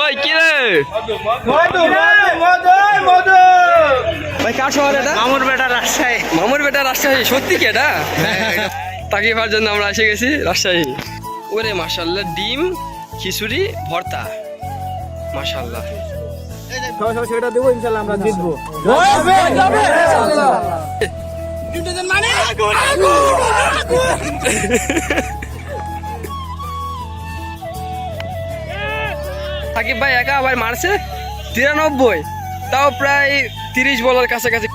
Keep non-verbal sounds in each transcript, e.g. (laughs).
ওই কি রে? ভাই কার শহর এটা? মামুর বেটা রাজশাহী। মামুর বেটা রাজশাহী সত্যি কি এটা? তাকিবার জন্য আমরা এসে গেছি রাজশাহী। ওরে মাশাল্লাহ ডিম খিচুড়ি ভর্তা। মাশাল্লাহ। সেটা দেবো ইনশাল্লাহ আমরা জিতবো সাকিব ভাই একা আবার মারছে? তিরানব্বই। তাও প্রায় তিরিশ বলার কাছাকাছি।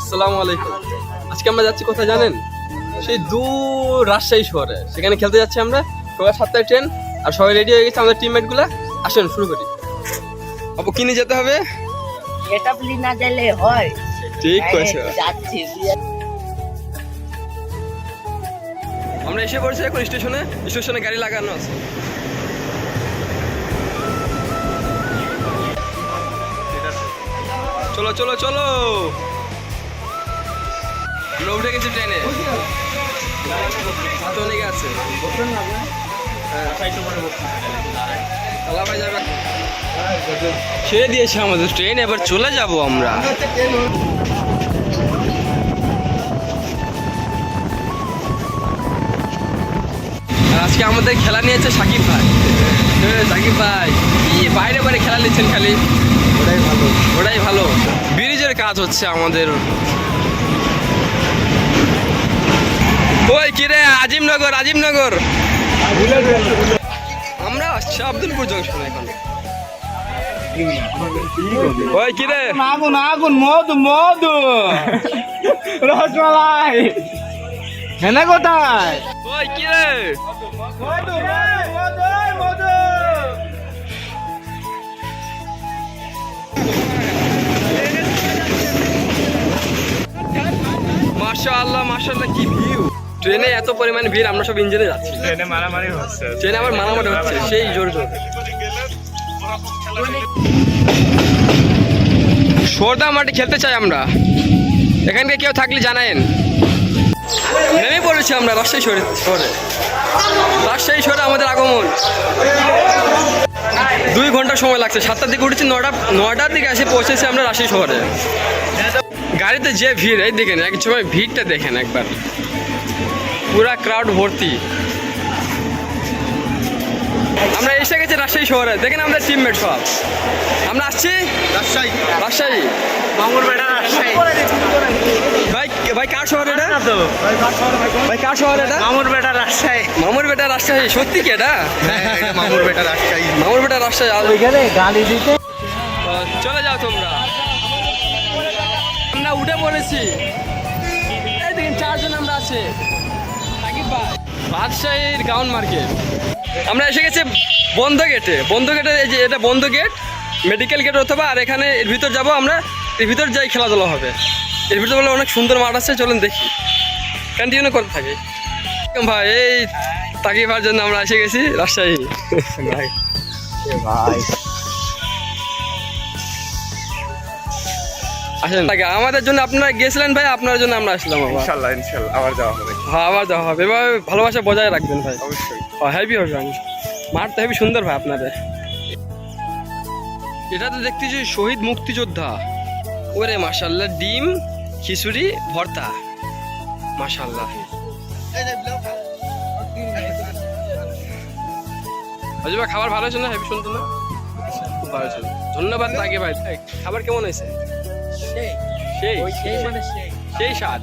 আসসালামু আলাইকুম। আজকে আমরা যাচ্ছি কোথায় জানেন? সেই দূর রাজশাহী শহরে। সেখানে খেলতে যাচ্ছি আমরা। সবাই সাতটায় ট্রেন আর সবাই রেডি হয়ে গেছে আমাদের টিমমেটগুলা। আসেন শুরু করি। আবু কিনে যেতে হবে? এটা না গেলে হয়। ঠিক আছে যাচ্ছি। আমরা এসে পড়েছি এখন স্টেশনে। স্টেশনে গাড়ি লাগানো আছে। চলো চলো চলো। আমরা উঠে গেছি ট্রেনে। যাবে। ছেড়ে দিয়েছে আমাদের ট্রেন, এবার চলে যাব আমরা। আজকে আমাদের খেলা নিয়েছে সাকিব ভাই। এ, সাকিব ভাই। কি বাইরে বাইরে খেলা নিচ্ছেন খালি। ওটাই ভালো। ওটাই ভালো। ব্রিজের কাজ হচ্ছে আমাদের। ওই কিরে আজিমনগর আজিমনগর। আমরা আসছি আব্দুলপুর জংশন এখন। ওই কিরে আগুন আগুন মধু মধু। (laughs) রসমালাই। হেনে কোথায় ওই কিরে মধু মধু মধু মাশাআল্লাহ মাশাআল্লাহ কি ভিউ ট্রেনে এত পরিমাণে ভিড় আমরা সব ইঞ্জিনে যাচ্ছি। ট্রেনে মারামারি হচ্ছে। ট্রেনে আবার মারামারি হচ্ছে সেই জোর জোর। সর্দা মাঠে খেলতে চাই আমরা। এখানকে কেউ থাকলে জানায়েন। নেমে পড়েছি আমরা রাজশাহী শহরে শহরে। রাজশাহী শহরে আমাদের আগমন। দুই ঘণ্টা সময় লাগছে সাতটার দিকে উঠেছি নটা নটার দিকে এসে পৌঁছেছি আমরা রাজশাহী শহরে। গাড়িতে যে ভিড় এই দেখেন এক সময় ভিড়টা দেখেন একবার। পুরা ক্রাউড ভর্তি। আমরা এসে গেছি রাজশাহী শহরে দেখেন আমাদের টিমমেট সব। আমরা আসছি? রাজশাহী। রাজশাহী। রাজশাহী। ভাই ভাই কার শহর এটা? ভাই কার শহর এটা? মামুর বেটা রাজশাহী। মামুর বেটা রাজশাহী সত্যি কি এটা? মামুর বেটা রাজশাহী। মামুর বেটা রাজশাহী আর ওইখানে গালি দিতে। চলে যাও তোমরা। আমরা উঠে পড়েছি। এই দেখেন চারজন আমরা আছে। রাজশাহীর গাউন মার্কেট। আমরা এসে গেছি বন্ধ গেটে। বন্ধ গেটে এই যে এটা বন্ধ গেট মেডিকেল গেট অথবা আর এখানে এর ভিতর যাব আমরা। এর ভিতর যাই খেলাধুলা হবে। এর ভিতর বলে অনেক সুন্দর মাঠ আছে চলুন দেখি। কন্টিনিউ করতে থাকি। ভাই? এই তাকিবার জন্য আমরা এসে গেছি রাজশাহী। ভাই। ভাই। আসেন। আমাদের জন্য আপনারা গেছিলেন ভাই আপনার জন্য আমরা আসলাম আবার। ইনশাল্লাহ ইনশাল্লাহ আবার যাওয়া হবে। হ্যাঁ আবার যাওয়া হবে। এবার ভালোবাসা বজায় রাখবেন ভাই। অবশ্যই। হ্যাঁ আমি মাঠ তো হেভি সুন্দর ভাই আপনাদের। এটা তো দেখতেছি শহীদ মুক্তিযোদ্ধা। ওরে মাশাল্লাহ ডিম। খিচুড়ি ভর্তা। মাশাল্লাহ ভাই খাবার ভালো হয়েছে না? হেভি সুন্দর না? খুব ভালো হয়েছে। ধন্যবাদ তাকে ভাই। খাবার কেমন হয়েছে? সেই। সেই স্বাদ।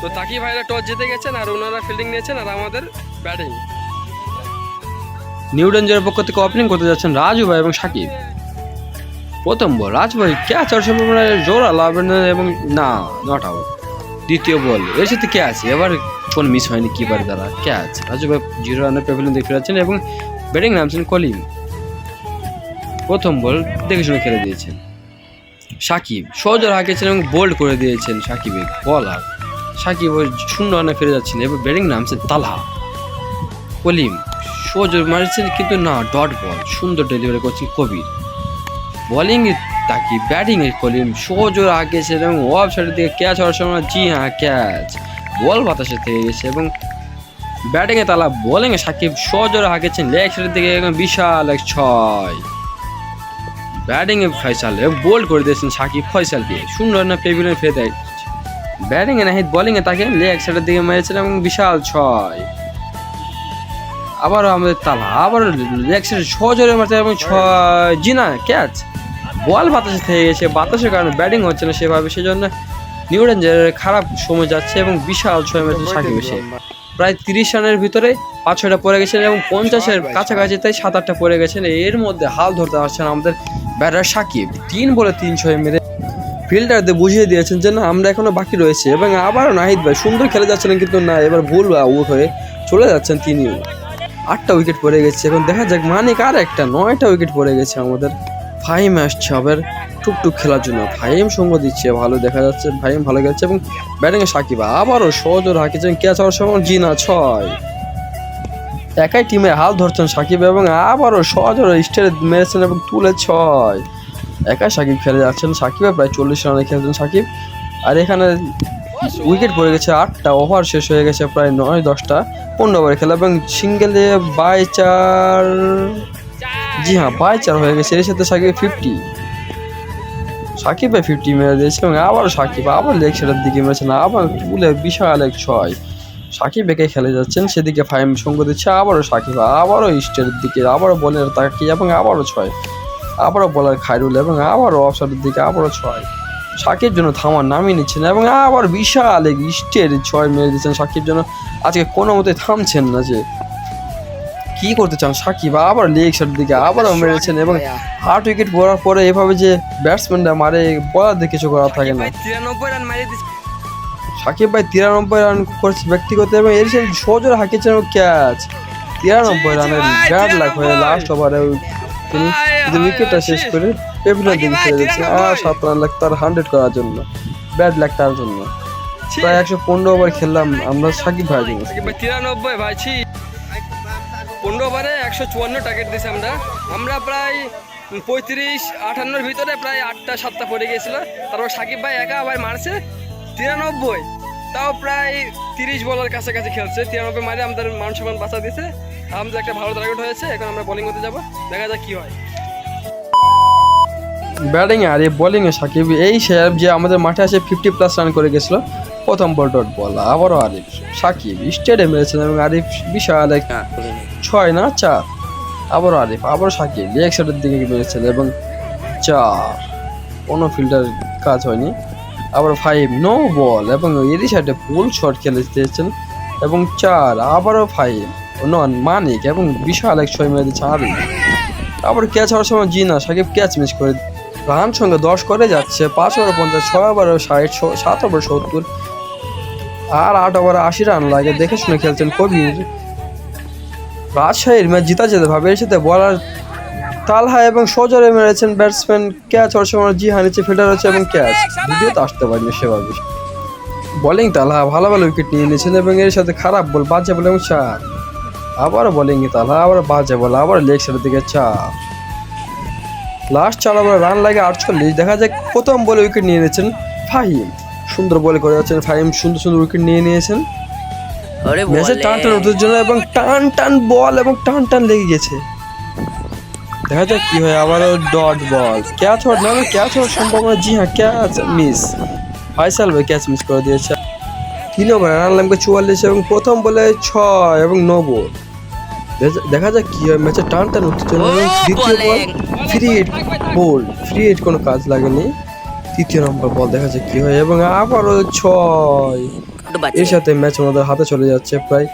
তো তাকি ভাইরা টস জিতে গেছেন আর ওনারা ফিল্ডিং নিয়েছেন আর আমাদের ব্যাটিং নিউ ডেঞ্জারের পক্ষ থেকে ওপেনিং করতে যাচ্ছেন রাজু ভাই এবং সাকিব। প্রথম বল রাজু ভাই ক্যাচ আর সম্ভাবনা জোড়া লাভেন এবং না নট আউট দ্বিতীয় বল, এর সাথে ক্যাচ এবার কোন মিস হয়নি কিপার দ্বারা ক্যাচ রাজু ভাই জিরো রানের পেভিলিয়ন দেখতে পাচ্ছেন এবং ব্যাটিং নামছেন কলিম প্রথম বল দেখে শুনে খেলে দিয়েছেন। সাকিব সজোর হাঁকিয়েছেন এবং বোল্ড করে দিয়েছেন সাকিবের বলার সাকিব ওই শূন্য রানে ফিরে যাচ্ছেন, এবার ব্যাটিং নামছে তালহা। কলিম সজোর মারছেন, কিন্তু না ডট বল সুন্দর ডেলিভারি করছেন কবির। বোলিং তাকি ব্যাটিং এ কলিম সোজোর আগে এবং অফ সাইডের দিকে ক্যাচ হওয়ার সময়, জি হ্যাঁ ক্যাচ বল বাতাসে থেকে গেছে এবং ব্যাটিং এ তালা বোলিং এ সাকিব সোজোর আগেছেন লেগ সাইডের দিকে বিশাল এক ছয়। ব্যাটিং এ ফয়সাল বোল্ড করে দিয়েছেন সাকিব ফয়সালকে। সুন্দর না পেভিলিয়ন ফেলে দেয়। ব্যাটিং এ নাহিদ বোলিং এ তাকে লেগ সাইডের দিকে মেরেছেন এবং বিশাল ছয়। আবারও আমাদের তালা আবার লেগ সাইডে সজোরে মারতে এবং জি না ক্যাচ বল বাতাসে থেকে গেছে, বাতাসের কারণে ব্যাটিং হচ্ছে না সেভাবে, সেজন্য নিউ রেঞ্জারের খারাপ সময় যাচ্ছে এবং বিশাল ছয় ম্যাচে সাকিব এসে। প্রায় তিরিশ রানের ভিতরে পাঁচ ছয়টা পড়ে গেছেন এবং পঞ্চাশের কাছাকাছি তাই সাত আটটা পড়ে গেছেন। এর মধ্যে হাল ধরতে পারছেন আমাদের ব্যাটার সাকিব। তিন বলে তিন ছয় মেরে ফিল্ডারদের বুঝিয়ে দিয়েছেন যে, না, আমরা এখনও বাকি রয়েছে। এবং আবারও নাহিদ ভাই সুন্দর খেলে যাচ্ছিলেন কিন্তু না, এবার ভুল আউট হয়ে চলে যাচ্ছেন তিনিও। আটটা উইকেট পড়ে গেছে। এখন দেখা যাক মানিক আর একটা, নয়টা উইকেট পড়ে গেছে আমাদের। ফাহিম আসছে আবার টুকটুক খেলার জন্য। ফাহিম সঙ্গ দিচ্ছে, ভালো দেখা যাচ্ছে। ফাহিম ভালো খেলছে এবং ব্যাটিংয়ে সাকিব আবারও সজোর হাঁকিয়েছেন। ক্যাচ হওয়ার সময় জিনা ছয়। একাই টিমে হাল ধরছেন সাকিব এবং আবারও সজোর স্টেরে মেরেছেন এবং তুলে ছয়। একাই সাকিব খেলে যাচ্ছেন। সাকিবে প্রায় চল্লিশ রানে খেলছেন সাকিব। আর এখানে উইকেট পড়ে গেছে আটটা, ওভার শেষ হয়ে গেছে প্রায় নয়, দশটা, পনেরো ওভারে খেলা এবং সিঙ্গেলে বাই চার জি হ্যাঁ বাই চার হয়ে গেছে, এর সাথে সাকিব ফিফটি সাকিবে ফিফটি মেরে দিয়েছে এবং আবার সাকিব আবার লেগ সেটার দিকে মেরেছেন আবার তুলে বিশাল এক ছয়। সাকিব একে খেলে যাচ্ছেন, সেদিকে ফাইম সঙ্গ দিচ্ছে, আবারও সাকিব, আবারও ইস্টের দিকে, আবারও বলের তাকিয়ে এবং আবারও ছয়। আবারও বলার খাইরুল এবং আবারও অফসাইডের দিকে, আবারও ছয়। সাকিব জন্য থামার নামিয়ে নিচ্ছেন এবং আবার বিশাল এক ইস্টের ছয় মেরে দিচ্ছেন সাকিব জন্য আজকে কোনো মতে থামছেন না যে কি করতে চান সাকিব? আবার লেগ সাইডের দিকে আবারও মেরেছেন এবং আট উইকেট পড়ার পরে এভাবে যে ব্যাটসম্যানরা মারে বলারদের কিছু করার থাকে না। সাকিব ভাই তিরানব্বই রান করেছে ব্যক্তিগত এবং এর সাথে সজোর হাঁকিয়েছেন ক্যাচ। তিরানব্বই রানের ব্যাট লাখ হয়ে লাস্ট ওভারে তিনি উইকেটটা শেষ করে পেভিলিয়ন দিকে ছেড়ে দিচ্ছেন আর সাত রান লাখ তার হান্ড্রেড করার জন্য। ব্যাট লাখ তার জন্য। প্রায় একশো পনেরো ওভার খেললাম আমরা সাকিব ভাই তিরানব্বই ভাই ছি। পনেরো ওভারে একশো চুয়ান্ন টার্গেট দিয়েছি আমরা। আমরা প্রায় পঁয়ত্রিশ আটান্নর ভিতরে প্রায় আটটা সাতটা পড়ে গিয়েছিল। তারপর সাকিব ভাই একা আবার মারছে। তিরানব্বই তাও প্রায় তিরিশ বলার কাছাকাছি খেলছে। তিরানব্বই মারে আমাদের মান সম্মান বাঁচা দিয়েছে। আমাদের একটা ভালো টার্গেট হয়েছে। এখন আমরা বোলিং করতে যাব। দেখা যাক কি হয়। ব্যাটিং আর এই বোলিং সাকিব এই শেয়ার যে আমাদের মাঠে আসে ফিফটি প্লাস রান করে গেছিল প্রথম বল ডট বল আবারও আরিফ সাকিব স্টেডে মেরেছেন এবং আরিফ বিশাল এক ছয় না চার আবারও আরিফ আবারও সাকিব লেগ সাইডের দিকে মেরেছেন এবং চার কোনো ফিল্ডার কাজ হয়নি আবার ফাইভ নো বল এবং এরই সাইডে পুল শট খেলে দিয়েছেন এবং চার আবারও ফাইভ নন মানিক এবং বিশাল এক ছয় মেরে দিচ্ছে আরিফ। আবার ক্যাচ হওয়ার সময় জি না সাকিব ক্যাচ মিস করে রান সঙ্গে দশ করে যাচ্ছে, পাঁচ ওভার পঞ্চাশ, ছয় ওভার ষাট সাত ওভার সত্তর, আর আট ওভার আশি রান লাগে। দেখে শুনে খেলছেন কবির। রাজশাহীর ম্যাচ জিতা যেতে ভাবে এর সাথে বলার তালহা এবং সজরে মেরেছেন ব্যাটসম্যান ক্যাচ সময় জি হানিচ্ছে ফিল্ডার হচ্ছে এবং ক্যাচ। ভিডিওতে আসতে পারেনি সেভাবে। বোলিং তালহা ভালো ভালো উইকেট নিয়ে নিয়েছেন এবং এর সাথে খারাপ বল, বাজে বল এবং চার। আবার বোলিং তালহা আবার বাজে বল আবার লেগ সাইডের দিকে চার। লাস্ট চার ওভার রান লাগে আটচল্লিশ। দেখা যায় প্রথম বলে উইকেট নিয়ে নিয়েছেন ফাহিম। সুন্দর বলে করে যাচ্ছেন ফাহিম সুন্দর সুন্দর উইকেট নিয়ে নিয়েছেন। ম্যাচে টান টান জন্য এবং টান টান বল এবং টান টান লেগে গেছে। দেখা যাক কি হয় আবারও ডট বল ক্যাচ হওয়ার না ক্যাচ হওয়ার সম্ভাবনা জি হ্যাঁ ক্যাচ মিস ফয়সাল ভাই ক্যাচ মিস করে দিয়েছে। তিন ওভার রান লাগবে চুয়াল্লিশ এবং প্রথম বলে ছয় এবং ন বল দেখা- যাক কি হয় ম্যাচে টান টান উঠতে চলে এবং দ্বিতীয় ball free hit bowled free hit কোনো কাজ লাগেনি। তৃতীয় নম্বর বল দেখা যাক কি হয়। এবং আবারও ছয়। এর সাথে ম্যাচ আমাদের হাতে চলে যাচ্ছে প্রায়।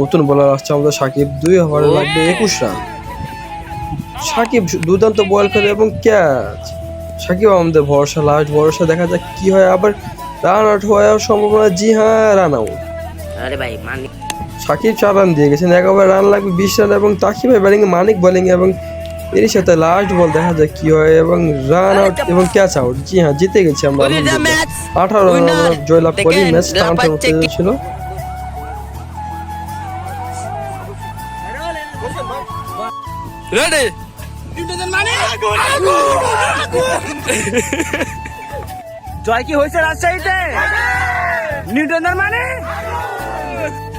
নতুন বলার আসছে আমাদের সাকিব। দুই ওভারে লাগবে একুশ রান সাকিব দুর্দান্ত বল খেলে এবং ক্যাচ সাকিব আমাদের ভরসা লাস্ট ভরসা। দেখা যাক কি হয়। আবার রান আউট হওয়ার সম্ভাবনা। জি হ্যাঁ রান আউট আরে ভাই মানিক। সাকিব চার রান দিয়ে গেছেন। এক ওভার রান লাগবে বিশ রান এবং তাকিবের ব্যাটিং মানিক বোলিং এবং এর সাথে লাস্ট বল দেখা যায় কি হয় এবং রান আউট এবং ক্যাচ আউট জি হ্যাঁ জিতে গেছি আমরা আঠারো রান আমরা জয়লাভ করি ম্যাচ ছিল জয় কি হয়েছে রাজশাহীতে? নিউটনের মানে?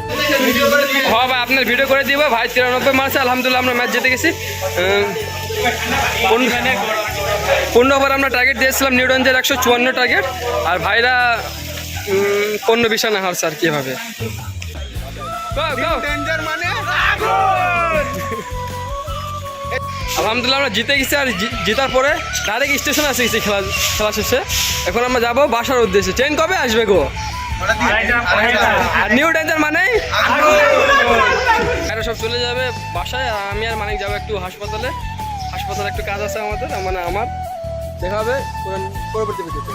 হ্যাঁ ভাই, আপনার ভিডিও করে দিব। ভাই, তিরানব্বই মার্চে আলহামদুলিল্লাহ আমরা ম্যাচ জিতে গেছি। পনেরো- ওভার আমরা টার্গেট দিয়েছিলাম নিউটনজের একশো চুয়ান্ন টার্গেট আর ভাইরা পনেরো বিশানা হারছে আর কীভাবে আলহামদুলিল্লাহ আমরা জিতে গেছি আর জেতার পরে ডাইরেক্ট স্টেশন আসে গেছি খেলা খেলা শেষে। এখন আমরা যাব বাসার উদ্দেশ্যে। ট্রেন কবে আসবে গো? আর নিউ ডেঞ্জার মানে এরা সব চলে যাবে বাসায় আর আমি আর মানিক যাব একটু হাসপাতালে। হাসপাতালে একটু কাজ আছে আমাদের মানে আমার। দেখা হবে পরবর্তী ভিডিওতে